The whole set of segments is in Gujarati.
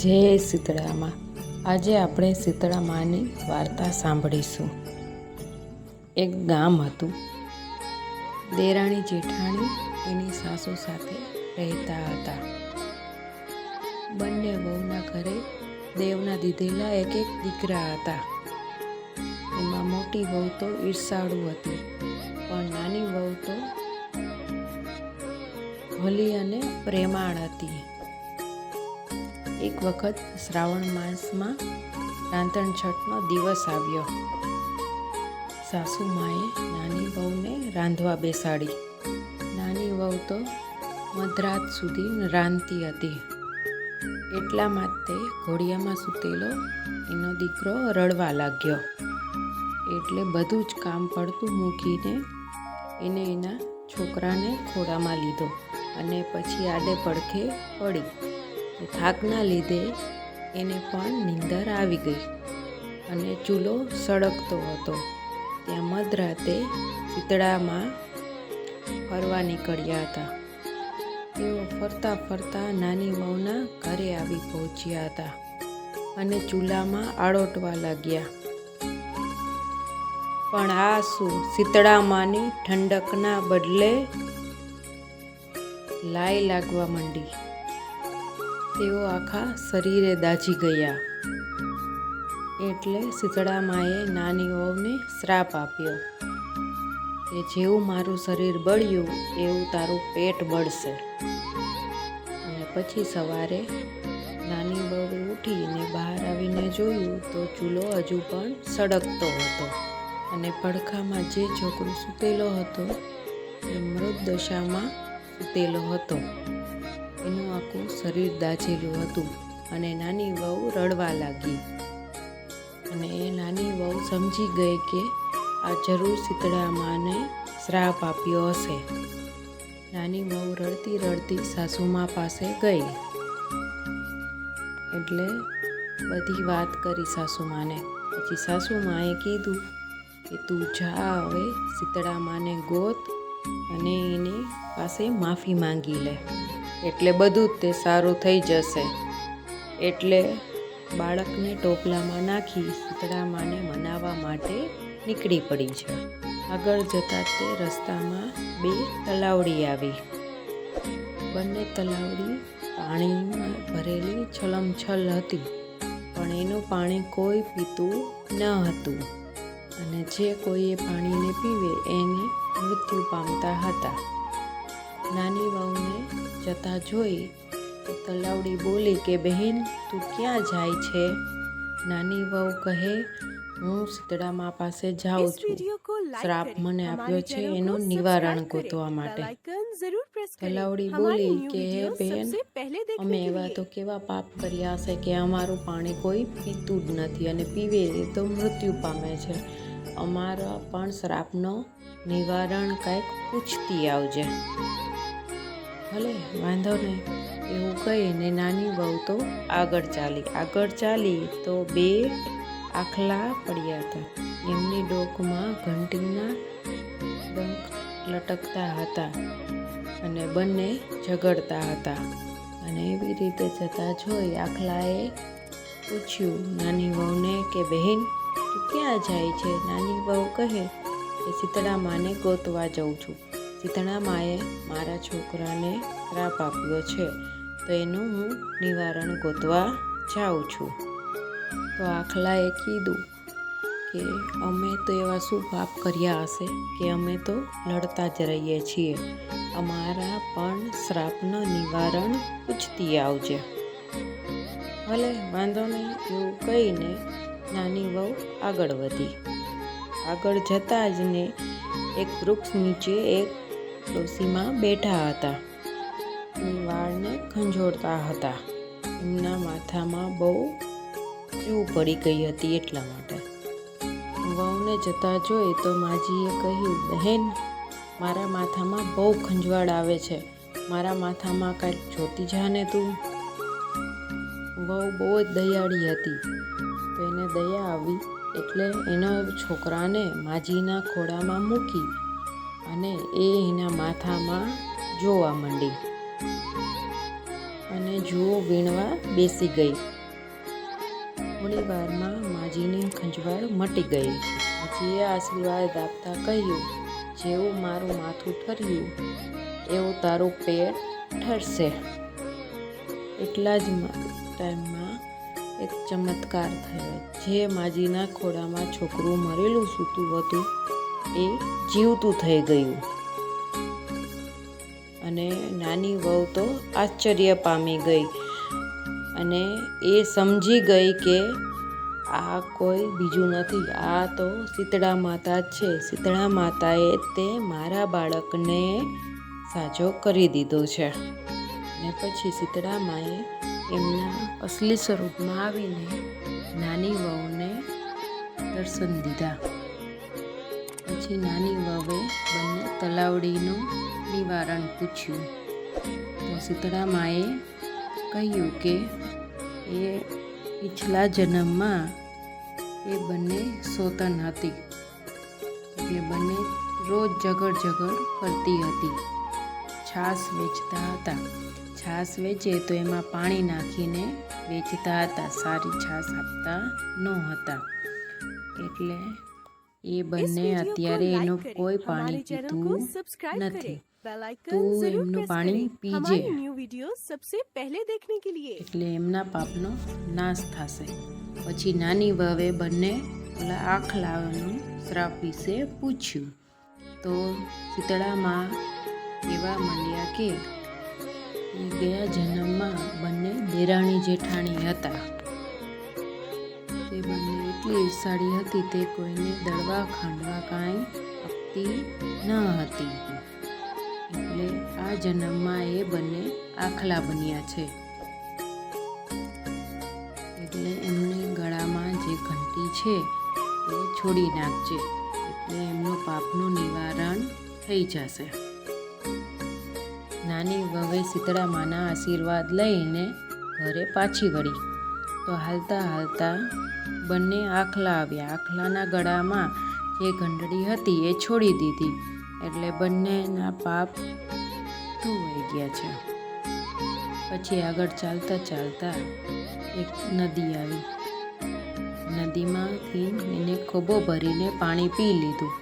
જય શીતળામાં આજે આપણે શીતળા માની વાર્તા સાંભળીશું. એક ગામ હતું. દેરાણી જેઠાણી એની સાસુ સાથે રહેતા હતા. બંને વહુના ઘરે દેવના દીધેલા એક એક દીકરા હતા. એમાં મોટી વહુ તો ઈર્ષાળુ હતી, પણ નાની વહુ તો ભલી અને પ્રેમાળ હતી. એક વખત શ્રાવણ માસમાં રાંધણ છઠનો દિવસ આવ્યો. સાસુ માએ નાની વહુને રાંધવા બેસાડી. નાની વહુ તો મધરાત સુધી રાંધતી હતી. એટલા માટે ઘોડિયામાં સૂતેલો એનો દીકરો રડવા લાગ્યો. એટલે બધું જ કામ પડતું મૂકીને એને એના છોકરાને ખોળામાં લીધો અને પછી આડે પડખે પડી. થાકના લીધે એને પણ નીંદર આવી ગઈ અને ચૂલો સળગતો હતો. ત્યાં મધરાતે શીતળામાં ફરવા નીકળ્યા હતા. તેઓ ફરતા ફરતા નાની વહુના ઘરે આવી પહોંચ્યા હતા અને ચૂલામાં આળોટવા લાગ્યા. પણ આ શું શીતળામાંની ઠંડકના બદલે લાઈ લાગવા માંડી? તેઓ આખા શરીરે દાઝી ગયા. એટલે શીતળામાએ નાની વહુને શ્રાપ આપ્યો કે જેવું મારું શરીર બળ્યું, એવું તારું પેટ બળશે. અને પછી સવારે નાની બહુ ઉઠીને બહાર આવીને જોયું તો ચૂલો હજુ પણ સળગતો હતો અને પડખામાં જે છોકરો સૂતેલો હતો, એ મૃત દશામાં સૂતેલો હતો. એનું આખું શરીર દાઝેલું હતું અને નાની વહુ રડવા લાગી. અને એ નાની વહુ સમજી ગઈ કે આ જરૂર શીતળામાને શ્રાપ આપ્યો હશે. નાની વહુ રડતી રડતી સાસુમા પાસે ગઈ. એટલે બધી વાત કરી સાસુમાને. પછી સાસુમાએ કીધું કે તું જા હવે શીતળામાને ગોત અને એની પાસે માફી માંગી લે. એટલે બધું જ તે સારું થઈ જશે. એટલે બાળકને ટોપલામાં નાખી શીતળા મનાવવા માટે નીકળી પડી છે. આગળ જતાં તે રસ્તામાં બે તલાવડી આવી. બંને તલાવડી પાણીમાં ભરેલી છલમછલ હતી, પણ એનું પાણી કોઈ પીતું ન હતું. અને જે કોઈએ પાણીને પીવે એને મૃત્યુ પામતા હતા. નાની વહુને જતા જોઈ તો તલાવડી બોલી કે બહેન તું ક્યાં જાય છે? નાની વહુ કહે હું શીતળામા પાસે જાઉં છું. શ્રાપ મને આપ્યો છે એનું નિવારણ ગોતવા માટે. તલાવડી બોલી કે હે બહેન અમે એવા તો કેવા પાપ કર્યા હશે કે અમારું પાણી કોઈ પીતું જ નથી અને પીવે તો મૃત્યુ પામે છે. અમારા પણ શ્રાપનો નિવારણ કંઈક પૂછતી આવજે. ભલે, વાંધો નહીં. એવું કહીને નાની બહુ તો આગળ ચાલી આગળ ચાલી તો બે આખલા પડ્યા હતા. એમની ડોકમાં ઘંટીના ડંખ લટકતા હતા અને બંને ઝઘડતા હતા. અને એવી રીતે જતા જોઈ આખલાએ પૂછ્યું નાની વહુને કે, બહેન, તું ક્યાં જાય છે? નાની વહુ કહે કે શીતળા માને ગોતવા જાઉં છું. શીતળા માએ મારા છોકરાને શ્રાપ આપ્યો છે, તો એનું હું નિવારણ ગોતવા જાઉં છું. તો આખલાએ કીધું કે અમે તો એવા શું પાપ કર્યા હશે કે અમે તો લડતા જ રહીએ છીએ. અમારા પણ શ્રાપનું નિવારણ પૂછતી આવજે. ભલે વાંધો નહીં એવું કહીને નાની વહુ આગળ વધી. આગળ જતાં જ ને એક વૃક્ષ નીચે એક ડોસીમાં બેઠા હતા. વાળને ખંજોળતા હતા. એમના માથામાં બહુ જૂ પડી ગઈ હતી એટલા માટે. વહુને જતા જોઈ તો માજીએ કહ્યું, બહેન, મારા માથામાં બહુ ખંજવાળ આવે છે. મારા માથામાં કાંઈક જોતી જાને તું. વહુ બહુ જ દયાળી હતી. તો એને દયા આવી એટલે એના છોકરાને માજીના ખોળામાં મૂકી અને એ એના માથામાં જોવા માંડી. અને જુઓ વીણવા બેસી ગઈ. થોડી વારમાં માજીની ખંજવાળ મટી ગઈ. માજીએ આશીર્વાદ આપતા કહ્યું, જેવું મારું માથું ઠર્યું, એવું તારું પેટ ઠરશે. એટલા જ ટાઈમમાં એક ચમત્કાર થયો. જે માજીના ખોળામાં છોકરું મરેલું સૂતું હતું એ જીવતું થઈ ગયું. અને નાની વહુ તો આશ્ચર્ય પામી ગઈ. અને એ સમજી ગઈ કે આ કોઈ બીજું નથી. આ તો શીતળા માતા છે. શીતળા માતાએ તે મારા બાળકને સાજો કરી દીધો છે. ને પછી શીતળા માએ એમના અસલી સ્વરૂપમાં આવીને નાની વહુને દર્શન દીધા. પછી નાની વહુએ બંને તલાવડીનું નિવારણ પૂછ્યું. તો સીતળા માએ કહ્યું કે એ પિછલા જન્મમાં એ બંને સોતન હતી. એટલે બંને રોજ ઝઘડ ઝઘડ કરતી હતી. છાશ વેચતા હતા. છાશ વેચે તો એમાં પાણી નાખીને વેચતા હતા. સારી છાશ આપતા ન હતા. એટલે એ બંને અત્યારે એનું કોઈ પાણી પીતું નથી. તું એમનું પાણી પીજે. એટલે એમના પાપનો નાશ થશે. પછી નાની વહવે બંને ઓલા આંખ લાવવાનું શ્રાપ વિશે પૂછ્યું. તો શીતળામાં એવા માંડ્યા કે ગયા જન્મમાં બંને દેરાણી જેઠાણી હતા. બંને એટલી ઈર્ષાળી હતી તે કોઈને દળવા ખાંડવા કાંઈ આપતી ન હતી. એટલે આ જન્મમાં એ બંને આખલા બન્યા છે. એટલે એમને ગળામાં જે ઘંટી છે એ છોડી નાખજે. એટલે એમનું પાપનું નિવારણ થઈ જશે. નાની વવે શીતળામાના આશીર્વાદ લઈને ઘરે પાછી વળી. હાલતા હાલતા બંને આખલા આવ્યા. આખલાના ગળામાં જે ઘંટડી હતી એ છોડી દીધી. એટલે બંનેના પાપ ધોવાઈ ગયા છે. પછી આગળ ચાલતા ચાલતા એક નદી આવી. નદીમાંથી એને ખોબો ભરીને પાણી પી લીધું.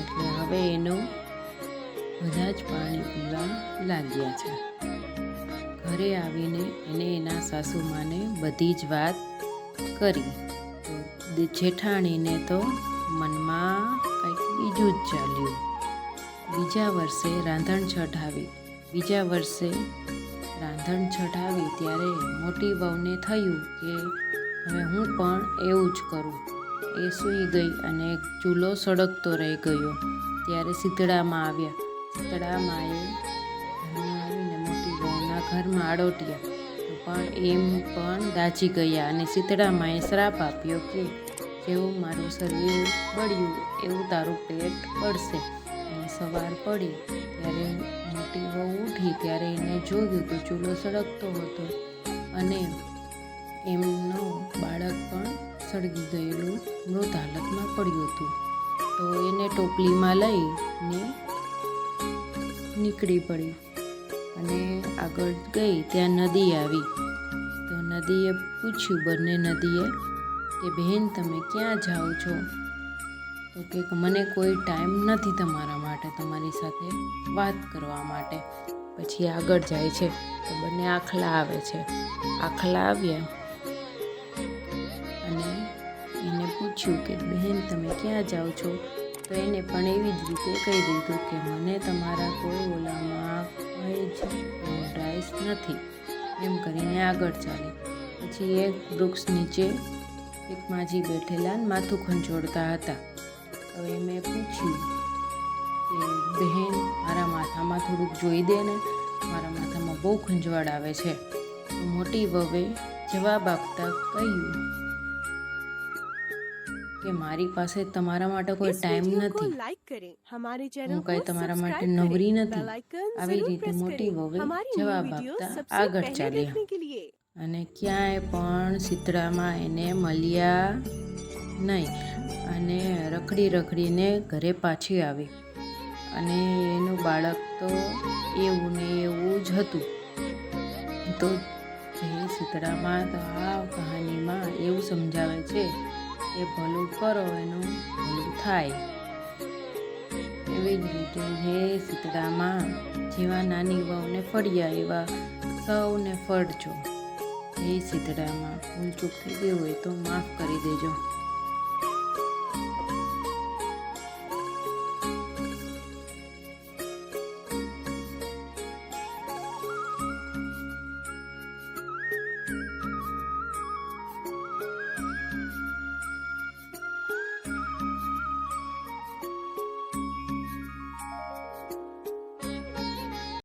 એટલે હવે એનું બધા જ પાણી પીવા લાગ્યા છે. ઘરે આવીને એને એના સાસુમાને બધી જ વાત કરી. જેઠાણીને તો મનમાં કંઈક બીજું જ ચાલ્યું. બીજા વર્ષે રાંધણ છઠ આવી. બીજા વર્ષે રાંધણ છઠ આવી ત્યારે મોટી વહુને થયું કે હવે હું પણ એવું જ કરું. એ સૂઈ ગઈ અને ચૂલો સળગતો રહી ગયો. ત્યારે શીતળામાં આવ્યા. શીતળામાં વહુના ઘરમાં આડોટ્યા. પણ એમ પણ દાજી ગયા અને શીતળામાએ શ્રાપ આપ્યો કે જેવું મારું શરીર બળ્યું એવું તારું પેટ બળશે. અને સવાર પડી ત્યારે મોટી વહુ ઉઠી ત્યારે એને જોયું તો ચૂલો સળગતો હતો અને એમનું બાળક પણ સળગી ગયેલું મૃત હાલતમાં પડ્યું હતું. તો એને ટોપલીમાં લઈને નીકળી પડી. અને આગળ ગઈ ત્યાં નદી આવી. તો નદીએ પૂછ્યું બંને નદીએ કે, બહેન, તમે ક્યાં જાઓ છો? તો કે મને કોઈ ટાઈમ નથી તમારા માટે, તમારી સાથે વાત કરવા માટે. પછી આગળ જાય છે. તો બંને આખલા આવે છે. આખલા આવ્યા અને એને પૂછ્યું કે, બહેન, તમે ક્યાં જાઓ છો? તો એને પણ એવી જ રીતે કહી દીધું કે, મને તમારા કોઈ ઓલામાં કોઈ જ રાઈસ નથી. એમ કરીને આગળ ચાલે. પછી એક વૃક્ષ નીચે એક માજી બેઠેલા માથું ખંજોડતા હતા. હવે મેં પૂછ્યું કે બહેન, મારા માથામાં થોડુંક જોઈ દે ને. મારા માથામાં બહુ ખંજવાળ આવે છે. મોટી વવે જવાબ આપતા કહ્યું કે મારી પાસે તમારા માટે કોઈ इस ટાઈમ वीडियो को નથી लाइक करें हमारे चैनल હું को કઈ તમારા માટે सब्सक्राइब નવરી करें નથી बेल आइकन આવી जरूर રીતે प्रेस મોટી करें વહુએ हमारी न्यू જવાબ वीडियो આપતા सबसे આગળ पहले ચાલ્યા देखने के लिए અને ક્યાંય પણ શીતળામાં એને મળ્યા નહીં અને રખડી રખડીને ઘરે પાછી આવી અને એનું બાળક તો એવું ને એવું જ હતું તો જય શીતળામાં તો આ કહાનીમાં એવું સમજાવે છે કે ભલું કરો એનું ભલું થાય. એવી જ રીતે હે સીતળામાં જેવા નાની વહુને ફળ્યા એવા સૌને ફળજો. હે સીતળામાં ભૂલ ચૂક થઈ ગઈ હોય તો માફ કરી દેજો.